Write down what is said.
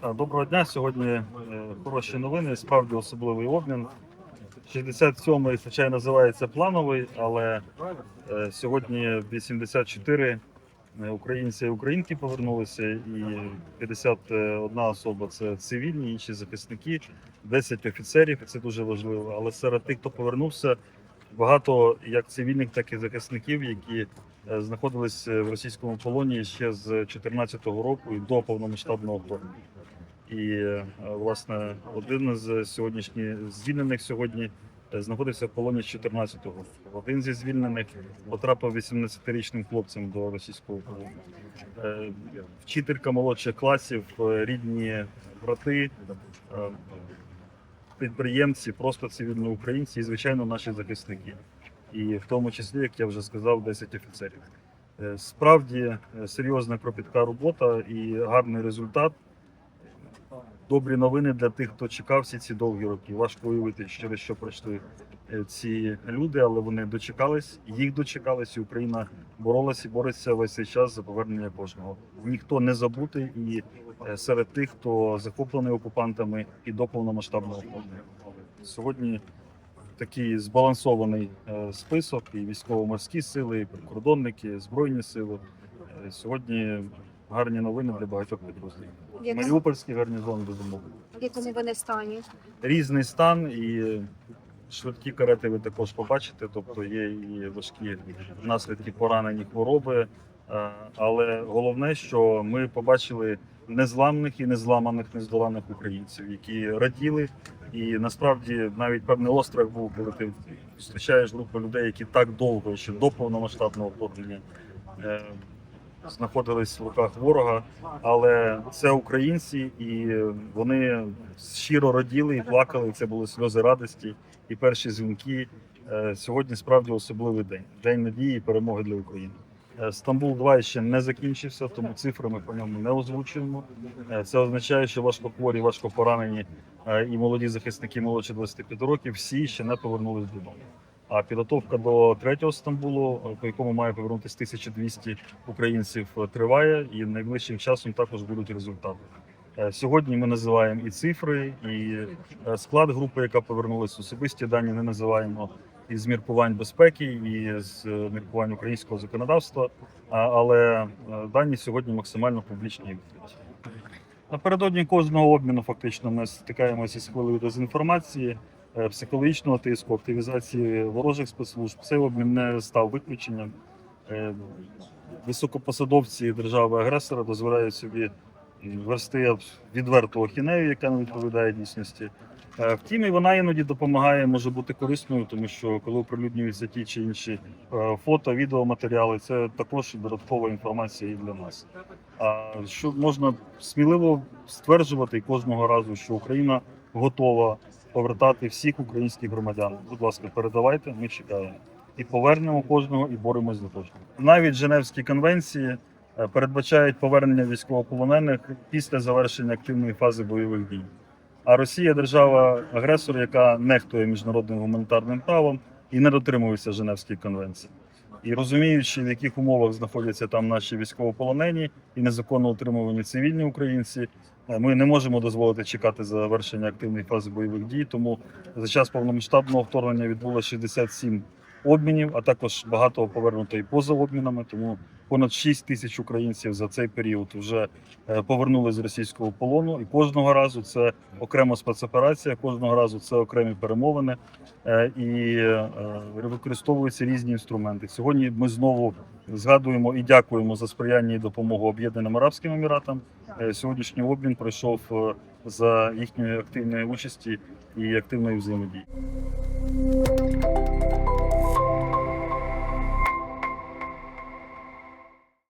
А, Доброго дня. Сьогодні е, хороші новини. Справді особливий обмін. 67-й, хоча й називається плановий, але е, сьогодні 84 українці і українки повернулися, і 51 особа це цивільні, інші захисники, 10 офіцерів, це дуже важливо. Але серед тих, хто повернувся, багато як цивільних, так і захисників, які е, знаходились в російському полоні ще з 2014 року і до повномасштабного вторгнення. І е, власне один з сьогоднішніх звільнених сьогодні е, знаходився в полоні з 14-го. Один зі звільнених потрапив 18-річним хлопцем до російського полону. Е, Вчителька молодших класів, рідні брати, підприємці, просто цивільні українці і, звичайно, наші захисники. І в тому числі, як я вже сказав, 10 офіцерів. Справді серйозна кропітка робота і гарний результат. Добрі новини для тих, хто чекав всі ці довгі роки. Важко уявити, через що пройшли е, ці люди, але вони дочекались, їх дочекались, і Україна боролася і бореться весь цей час за повернення кожного. Ніхто не забутий і е, серед тих, хто захоплений окупантами і до повномасштабного вторгнення. Сьогодні такий збалансований е, список і військово-морські сили, і прикордонники, збройні сили. Сьогодні гарні новини для багатьох підрозділів. В якому, Маріупольський гарнізон безумовно. в якому вони стані? Різний стан і швидкі карети ви також побачите. Тобто є і важкі наслідки поранені хвороби. Е, Але головне, що ми побачили незламних і незламаних, нездоланих українців, які раділи. І насправді навіть певний острах був, коли ти зустрічаєш групу людей, які так довго ще до повномасштабного вторгнення е, знаходились в руках ворога. Але це українці, і вони щиро раділи і плакали. Це були сльози радості і перші дзвінки. Е, Сьогодні справді особливий день день надії і перемоги для України. Е, Стамбул 2 ще не закінчився, тому цифри ми по ньому не озвучуємо. Е, Це означає, що важкохворі, важко поранені е, і молоді захисники молодші 25 років всі ще не повернулись додому. А підготовка до третього Стамбулу, е, по якому має повернутися 1200 українців, е, триває, і найближчим часом також будуть результати. Е, Сьогодні ми називаємо і цифри, і склад групи, яка повернулася. Особисті дані не називаємо із міркувань безпеки і з міркувань українського законодавства. Але дані сьогодні максимально публічні. Напередодні кожного обміну фактично ми стикаємося з хвилею дезінформації, психологічного тиску, активізації ворожих спецслужб. Цей обмін не став виключенням. Е, Високопосадовці держави-агресора дозволяють собі версти відверту ахінею, яка не відповідає дійсності. Е, Втім, і вона іноді допомагає, може бути корисною, тому що коли оприлюднюються ті чи інші е, фото, відеоматеріали, це також додаткова інформація і для нас. А що можна сміливо стверджувати кожного разу, що Україна готова повертати всіх українських громадян. Будь ласка, передавайте, ми чекаємо. І повернемо кожного, і боремось за кожного. Навіть Женевські конвенції е, передбачають повернення військовополонених після завершення активної фази бойових дій. А Росія держава агресор, яка нехтує міжнародним гуманітарним правом і не дотримується Женевських конвенцій. І розуміючи, в яких умовах знаходяться там наші військовополонені і незаконно утримувані цивільні українці, е, ми не можемо дозволити чекати завершення активної фази бойових дій. Тому за час повномасштабного вторгнення відбулося 67 обмінів, а також багато повернуто і поза обмінами. Тому понад 6 тисяч українців за цей період вже е, повернули з російського полону. І кожного разу це окрема спецоперація, кожного разу це окремі перемовини е, і е, використовуються різні інструменти. Сьогодні ми знову згадуємо і дякуємо за сприяння і допомогу Об'єднаним Арабським Еміратам. Сьогоднішній обмін пройшов за їхньої активної участі і активної взаємодії.